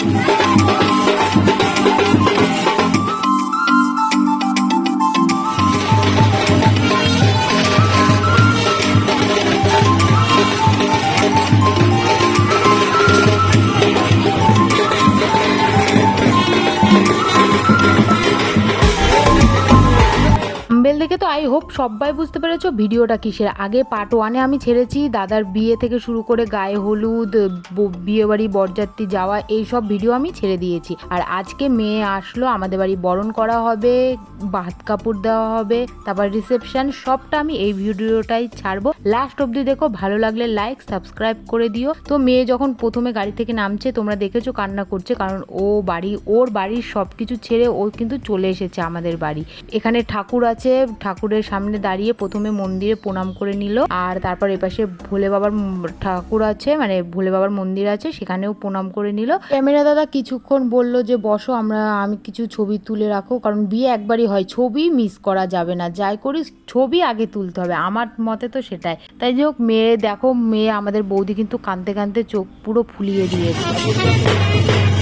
Thank you. সবাই বুঝতে পেরেছ ভিডিওটা কিসের? আগে পার্ট ওয়ানে আমি ছেড়েছি, দাদার বিয়ে থেকে শুরু করে গায়ে হলুদ বিয়ে বাড়ি বরযাত্রী যাওয়া এই সব ভিডিও আমি ছেড়ে দিয়েছি। আর আজকে মেয়ে আসলো, আমাদের বাড়ি বরণ করা হবে ভাত কাপড় দেওয়া হবে, তারপর রিসেপশন সবটা আমি এই ভিডিওটাই ছাড়বো। লাস্ট অবধি দেখো, ভালো লাগলে লাইক সাবস্ক্রাইব করে দিও। তো মেয়ে যখন প্রথমে গাড়ি থেকে নামছে, তোমরা দেখেছ কান্না করছে, কারণ ও বাড়ি, ওর বাড়ির সব কিছু ছেড়ে ও কিন্তু চলে এসেছে আমাদের বাড়ি। এখানে ঠাকুর আছে, ঠাকুরের সামনে দাঁড়িয়ে প্রথমে মন্দিরে প্রণাম করে নিল। আর তারপর এপাশে ভোলে বাবার ঠাকুর আছে মানে ভোলে বাবার মন্দির আছে, সেখানেও প্রণাম করে নিল। ক্যামেরা দাদা কিছুক্ষণ বলল যে, বসো, আমরা, আমি কিছু ছবি তুলে রাখো, কারণ বিয়ে একবারই হয়। ছবি মিস করা যাবে না। যাই করি ছবি আগে তুলতে হবে। আমার মতে তো সেটাই। তাই যে হোক, মেয়ে, দেখো, মেয়ে আমাদের বৌদি কিন্তু কাঁদতে কাঁদতে চোখ পুরো ফুলিয়ে দিয়েছে।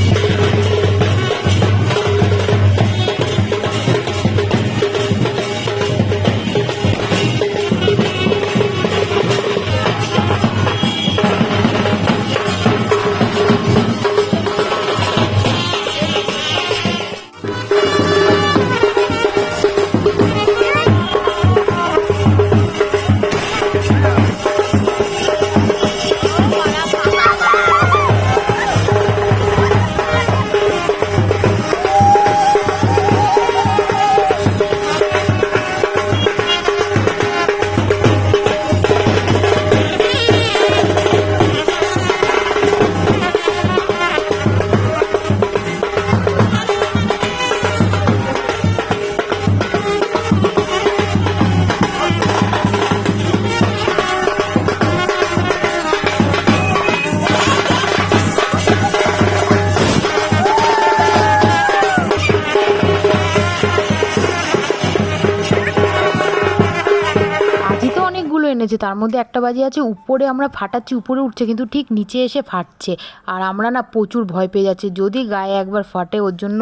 এনেছে তার মধ্যে একটা বাজি আছে, উপরে আমরা ফাটাচ্ছি, উপরে উঠছে, কিন্তু ঠিক নিচে এসে ফাটছে। আর আমরা না প্রচুর ভয় পেয়ে যাচ্ছি, যদি গায়ে একবার ফাটে, ওর জন্য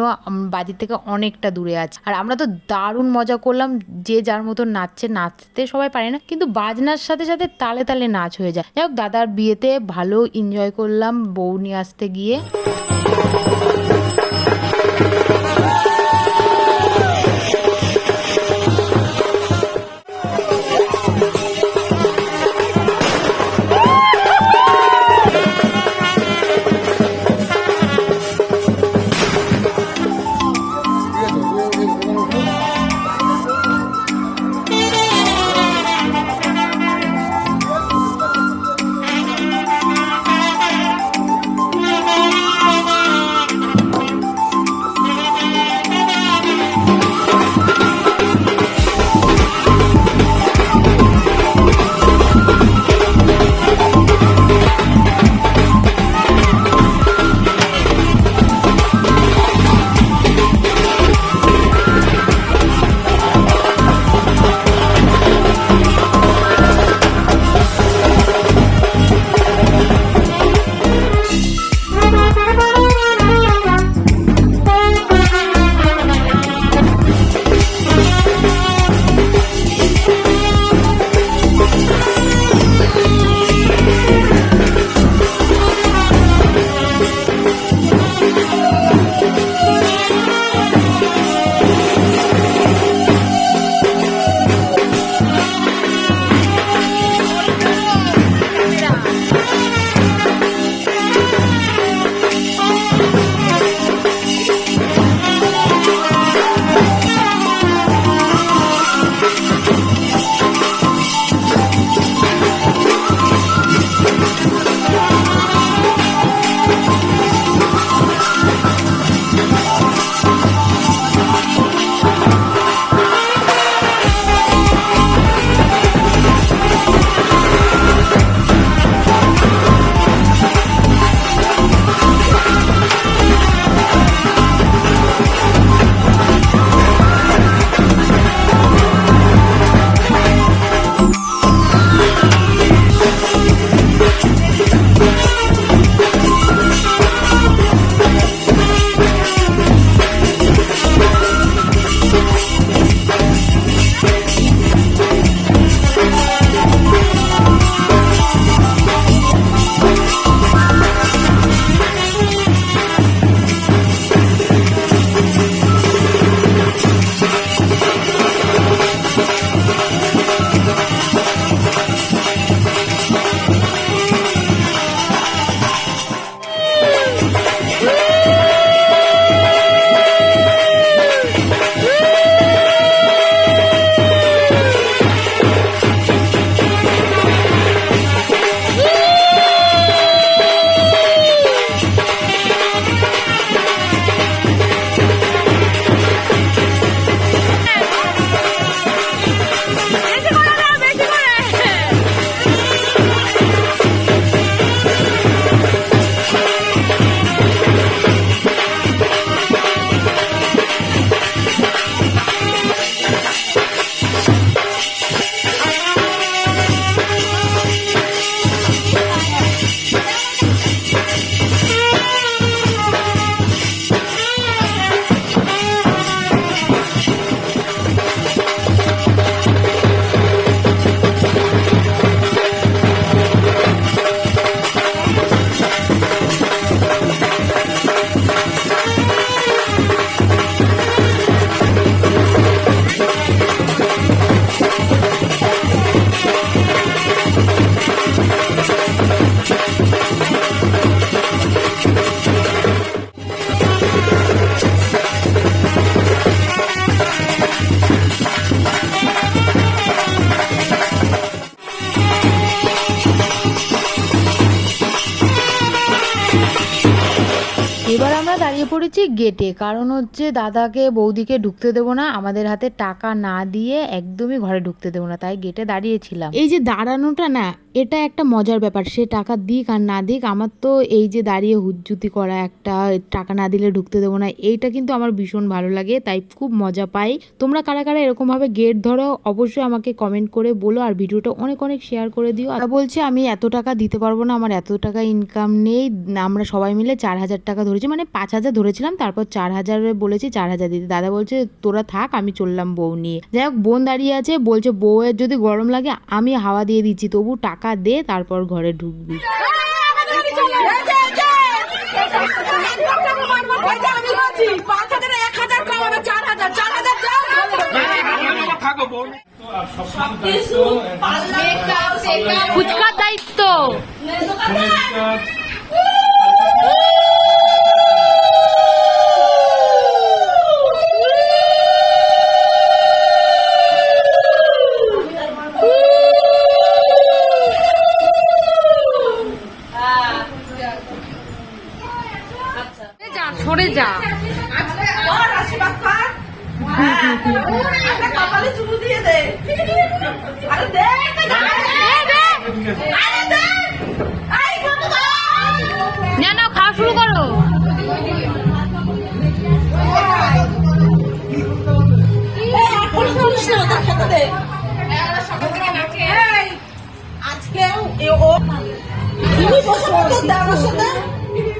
বাজি থেকে অনেকটা দূরে আছে। আর আমরা তো দারুণ মজা করলাম, যে যার মতো নাচছে, নাচতে সবাই পারে না, কিন্তু বাজনার সাথে সাথে তালে তালে নাচ হয়ে যায়। যাই হোক, দাদার বিয়েতে ভালো এনজয় করলাম, বউ নিয়ে আসতে গিয়ে। দাঁড়িয়ে পড়েছি গেটে কারণ হচ্ছে দাদাকে, বৌদিকে ঢুকতে দেবো না। আমাদের হাতে টাকা না দিয়ে একদমই ঘরে ঢুকতে দেবো না। তাই গেটে দাঁড়িয়েছিলাম। এই যে দাঁড়ানোটা না, এটা একটা মজার ব্যাপার। সে টাকা দিক আর না দিক, আমার তো এই যে দাঁড়িয়ে হুজ্জুতি করা একটা, টাকা না দিলে ঢুকতে দেবো না, এইটা কিন্তু আমার ভীষণ ভালো লাগে, তাই খুব মজা পাই। তোমরা কারা কারা এরকমভাবে গেট ধরো, অবশ্যই আমাকে কমেন্ট করে বলো আর ভিডিওটা অনেক অনেক শেয়ার করে দিও। আর বলছে, আমি এত টাকা দিতে পারব না, আমার এত টাকা ইনকাম নেই। আমরা সবাই মিলে চার হাজার টাকা ধরেছি মানে পাঁচ হাজার ধরেছিলাম তারপর চার হাজারে বলেছি চার হাজার দিতে দাদা বলছে তোরা থাক আমি চললাম বউ নিয়ে। যাই হোক বোন দাঁড়িয়ে আছে বলছে বউয়ের যদি গরম লাগে আমি হাওয়া দিয়ে দিচ্ছি তবু টাকা দে তারপর ঘরে ঢুকবি। ওইটা আমি তুমি বসে পড়তো দাদার সাথে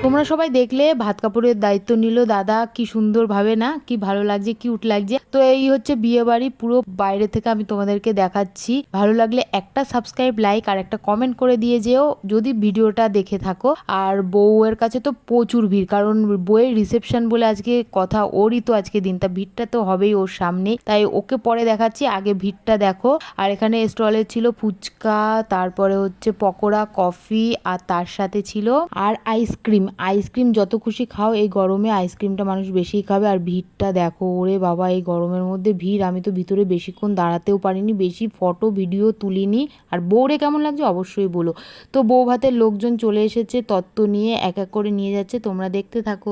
তোমরা সবাই দেখলে ভাত কাপড়ের দায়িত্ব নিল দাদা, কি সুন্দর ভাবে না, কি ভালো লাগছে কিউট লাগছে। তো এই হচ্ছে বিয়ে বাড়ি, পুরো বাইরে থেকে আমি তোমাদেরকে দেখাচ্ছি। ভালো লাগলে একটা সাবস্ক্রাইব লাইক আর একটা কমেন্ট করে দিয়ে যেও, যদি ভিডিওটা দেখে থাকো। আর বউয়ের কাছে তো প্রচুর ভিড়, কারণ বইয়ের রিসেপশন বলে আজকে কথা ওরই তো আজকে দিন। তা ভিড়টা তো হবেই ওর সামনে। তাই ওকে পরে দেখাচ্ছি, আগে ভিড়টা দেখো। আর এখানে স্টলে ছিল ফুচকা, তারপরে হচ্ছে পকোড়া কফি আর তার সাথে ছিল আর আইসক্রিম আইসক্রিম যত খুশি খাও, এই গরমে আইসক্রিমটা মানুষ বেশিই খাবে। আর ভিড়টা দেখো ওরে বাবা, এই গরমের মধ্যে ভিড়, আমি তো ভিতরে বেশিক্ষণ দাঁড়াতেও পারিনি, বেশি ফটো, ভিডিও তুলিনি। আর বউরে কেমন লাগছে অবশ্যই বলো। তো বউ ভাতের লোকজন চলে এসেছে তত্ত্ব নিয়ে, এক এক করে নিয়ে যাচ্ছে, তোমরা দেখতে থাকো।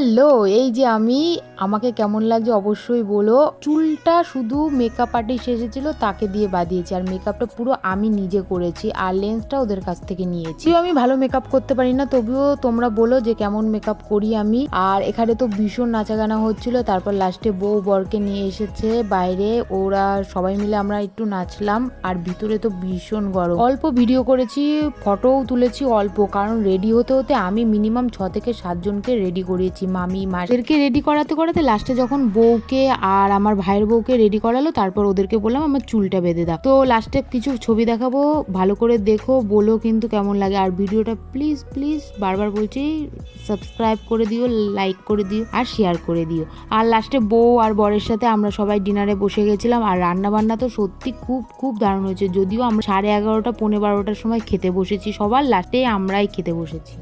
হ্যালো এই যে আমি আমাকে কেমন লাগছে অবশ্যই বলো। চুলটা শুধু মেকআপ আর্টিস্ট এসেছিল, তাকে দিয়ে বাঁধিয়েছি। আর মেকআপটা পুরো আমি নিজে করেছি আর লেন্সটা ওদের কাছ থেকে নিয়েছি। আমি ভালো মেকআপ করতে পারি না, তবুও তোমরা বলো যে কেমন মেকআপ করি আমি। আর এখানে তো ভীষণ নাচাগানা হচ্ছিল, তারপর লাস্টে বউ বরকে নিয়ে এসেছে বাইরে। ওরা সবাই মিলে আমরা একটু নাচলাম, আর ভিতরে তো ভীষণ গরম। অল্প ভিডিও করেছি ফটোও তুলেছি অল্প, কারণ রেডি হতে হতে আমি মিনিমাম ছ থেকে সাতজনকে রেডি করিয়েছি, মামি মাদেরকে রেডি করাতে করাতে লাস্টে যখন বউকে আর আমার ভাইয়ের বউকে রেডি করালো, তারপর ওদেরকে বললাম, আমার চুলটা বেঁধে দাও। তো লাস্টে কিছু ছবি দেখাবো, ভালো করে দেখো, বলো কিন্তু কেমন লাগে। আর ভিডিওটা প্লিজ প্লিজ বারবার বলছি সাবস্ক্রাইব করে দিও লাইক করে দিও, আর শেয়ার করে দিও। আর লাস্টে বউ আর বরের সাথে আমরা সবাই ডিনারে বসে গেছিলাম, আর রান্না বান্না তো সত্যি খুব খুব দারুণ হয়েছে। যদিও আমরা সাড়ে এগারোটা, পৌনে বারোটার সময় খেতে বসেছি, সবার লাস্টে আমরাই খেতে বসেছি।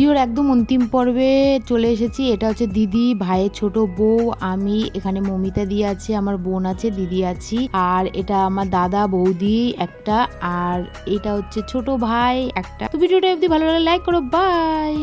ভিডিওর একদম অন্তিম পর্বে চলে এসেছি। এটা হচ্ছে দিদি, ভাইয়ের ছোট বউ, আমি, এখানে মমিতা দিয়ে আছে, আমার বোন আছে, দিদি আছি। আর এটা আমার দাদা, বৌদি একটা, আর এটা হচ্ছে ছোট ভাই একটা। তো ভিডিওটা যদি ভালো লাগে লাইক করো বাই